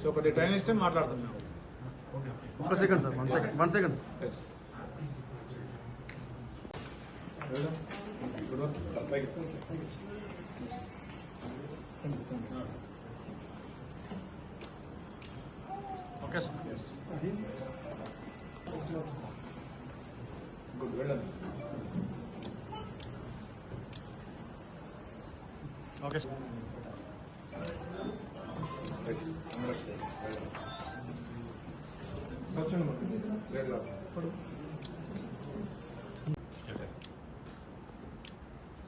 So కొద్దిగా time ఇస్తే మాట్లాడతాం మేము. One second sir one second one second okay sir good వెళ్ళండి ఓకే సార్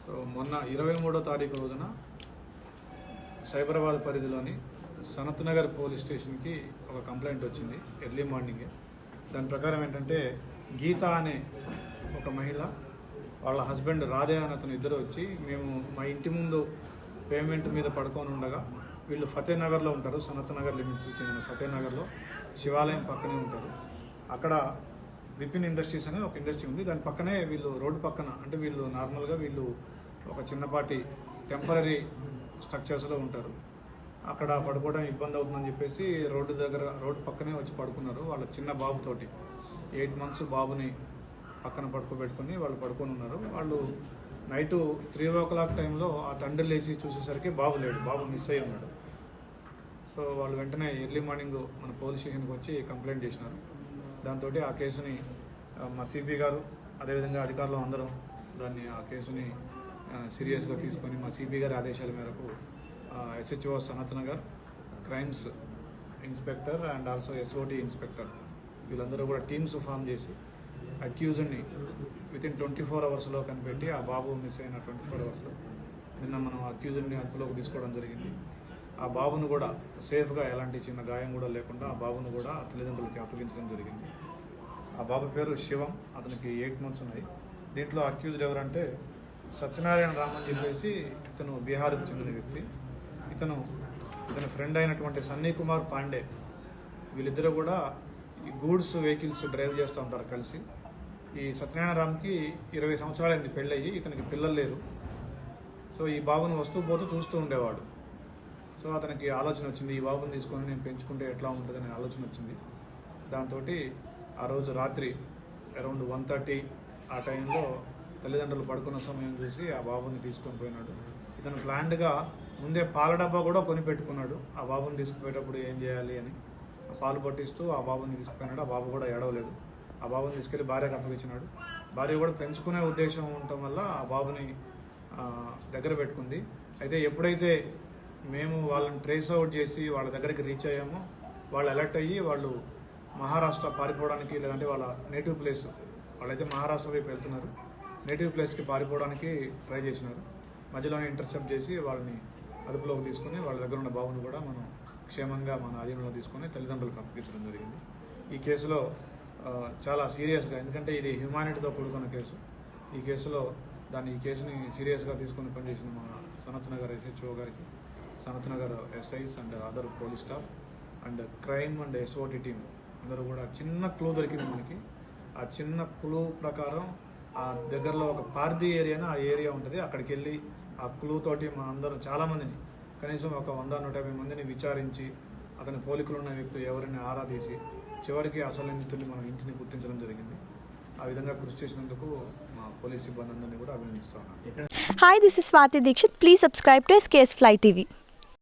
సో మొన్న ఇరవై మూడో తారీఖు రోజున సైబరాబాద్ పరిధిలోని సనత్ నగర్ పోలీస్ స్టేషన్కి ఒక కంప్లైంట్ వచ్చింది ఎర్లీ మార్నింగే. దాని ప్రకారం ఏంటంటే గీత అనే ఒక మహిళ వాళ్ళ హస్బెండ్ రాధే అని అతను ఇద్దరు వచ్చి మేము మా ఇంటి ముందు పేమెంట్ మీద పడుకొని ఉండగా వీళ్ళు ఫతేనగర్లో ఉంటారు సనత్ నగర్ లిమిట్స్కి చెందిన ఫతేనగర్లో శివాలయం పక్కనే ఉంటారు. అక్కడ విపిన్ ఇండస్ట్రీస్ అనే ఒక ఇండస్ట్రీ ఉంది. దాని పక్కనే వీళ్ళు రోడ్డు పక్కన అంటే వీళ్ళు నార్మల్గా వీళ్ళు ఒక చిన్నపాటి టెంపరీ స్ట్రక్చర్స్లో ఉంటారు. అక్కడ పడుకోవడం ఇబ్బంది అవుతుందని చెప్పేసి రోడ్డు దగ్గర రోడ్డు పక్కనే వచ్చి పడుకున్నారు. వాళ్ళ చిన్న బాబుతోటి ఎయిట్ మంత్స్ బాబుని పక్కన పడుకోబెట్టుకుని వాళ్ళు పడుకొని ఉన్నారు. వాళ్ళు నైట్ త్రీ ఓ క్లాక్ టైంలో ఆ తండ్రి లేచి చూసేసరికి బాబు లేడు. బాబు మిస్ అయ్యి ఉన్నాడు. సో వాళ్ళు వెంటనే ఎర్లీ మార్నింగ్ మన పోలీస్ స్టేషన్కి వచ్చి కంప్లైంట్ చేసినారు. దాంతో ఆ కేసుని మా సిపి గారు అదేవిధంగా అధికారులు అందరం దాన్ని ఆ కేసుని సీరియస్గా తీసుకొని మా సిపి గారి ఆదేశాల మేరకు SHO Sanath Nagar crimes inspector and also SOT inspector వీళ్ళందరూ కూడా టీమ్స్ ఫామ్ చేసి అక్యూజ్డ్ని విత్ ఇన్ ట్వంటీ ఫోర్ అవర్స్లో కనిపెట్టి ఆ బాబు మిస్ అయిన ట్వంటీ ఫోర్ అవర్స్లో నిన్న మనం అక్యూజ్డ్ని అదుపులోకి తీసుకోవడం జరిగింది. ఆ బాబును కూడా సేఫ్గా ఎలాంటి చిన్న గాయం కూడా లేకుండా ఆ బాబును కూడా తల్లిదండ్రులకి అప్పగించడం జరిగింది. ఆ బాబు పేరు శివం అతనికి ఎయిట్ మంత్స్ ఉన్నాయి. దీంట్లో అక్యూజ్డ్ ఎవరంటే సత్యనారాయణ రామ్ అని చెప్పేసి ఇతను బీహార్కు చెందిన వ్యక్తి. ఇతను ఇతని ఫ్రెండ్ అయినటువంటి సన్నీ కుమార్ పాండే వీళ్ళిద్దరూ కూడా ఈ గూడ్స్ వెహికల్స్ డ్రైవ్ చేస్తూ ఉంటారు కలిసి. ఈ సత్యనారాయణ రామ్కి ఇరవై సంవత్సరాలైంది పెళ్ళయ్యి ఇతనికి పిల్లలు లేరు. సో ఈ బాబును వస్తూ పోతూ చూస్తూ ఉండేవాడు. సో అతనికి ఆలోచన వచ్చింది ఈ బాబుని తీసుకొని నేను పెంచుకుంటే ఎట్లా ఉంటుందనే ఆలోచన వచ్చింది. దాంతో ఆ రోజు రాత్రి అరౌండ్ వన్ థర్టీ ఆ టైంలో తల్లిదండ్రులు పడుకున్న సమయం చూసి ఆ బాబుని తీసుకొని పోయినాడు. ఇతను ప్లాండ్గా ముందే పాల డబ్బా కూడా కొని పెట్టుకున్నాడు. ఆ బాబుని తీసుకుపోయేటప్పుడు ఏం చేయాలి అని పాలు పట్టిస్తూ ఆ బాబుని తీసుకుపోయినాడు. ఆ బాబు కూడా ఏడవలేదు. ఆ బాబుని తీసుకెళ్ళి భార్యకు అప్పగించినాడు. భార్య కూడా పెంచుకునే ఉద్దేశం ఉండటం వల్ల ఆ బాబుని దగ్గర పెట్టుకుంది. అయితే ఎప్పుడైతే మేము వాళ్ళని ట్రేస్ అవుట్ చేసి వాళ్ళ దగ్గరికి రీచ్ అయ్యామో వాళ్ళు అలర్ట్ అయ్యి వాళ్ళు మహారాష్ట్ర పారిపోవడానికి లేదంటే వాళ్ళ నేటివ్ ప్లేస్ వాళ్ళైతే మహారాష్ట్ర వైపు వెళ్తున్నారు. నేటివ్ ప్లేస్కి పారిపోవడానికి ట్రై చేసినారు. మధ్యలోనే ఇంటర్సెప్ట్ చేసి వాళ్ళని అదుపులోకి తీసుకుని వాళ్ళ దగ్గర ఉన్న బాబుని కూడా మనం క్షేమంగా మన అధీనంలో తీసుకొని తల్లిదండ్రులకు అప్పగించడం జరిగింది. ఈ కేసులో చాలా సీరియస్గా ఎందుకంటే ఇది హ్యుమానిటీతో కూడుకున్న కేసు. ఈ కేసులో దాన్ని ఈ కేసుని సీరియస్గా తీసుకొని పనిచేసిన మన సనత్ నగర్ ఎస్హెచ్ఓ గారికి Sanath Nagar SIs and other police staff and crime and SOT team అందరూ కూడా చిన్న క్లూ దొరికింది మనకి. ఆ చిన్న క్లూ ప్రకారం ఆ దగ్గరలో ఒక పార్దీ ఏరియా ఆ ఏరియా ఉంటుంది. అక్కడికి వెళ్ళి ఆ క్లూ తోటి మా అందరం చాలామందిని కనీసం ఒక వంద నూట యాభై మందిని విచారించి అతని పోలికలు ఉన్న వ్యక్తి ఎవరిని ఆరాధీసి చివరికి అసలు నిందితుడిని మనం ఇంటిని గుర్తించడం జరిగింది. ఆ విధంగా కృషి చేసినందుకు మా పోలీస్ సిబ్బంది అందరినీ కూడా అభినందిస్తా hi this is Swathi Dikshit please subscribe to SKS fly TV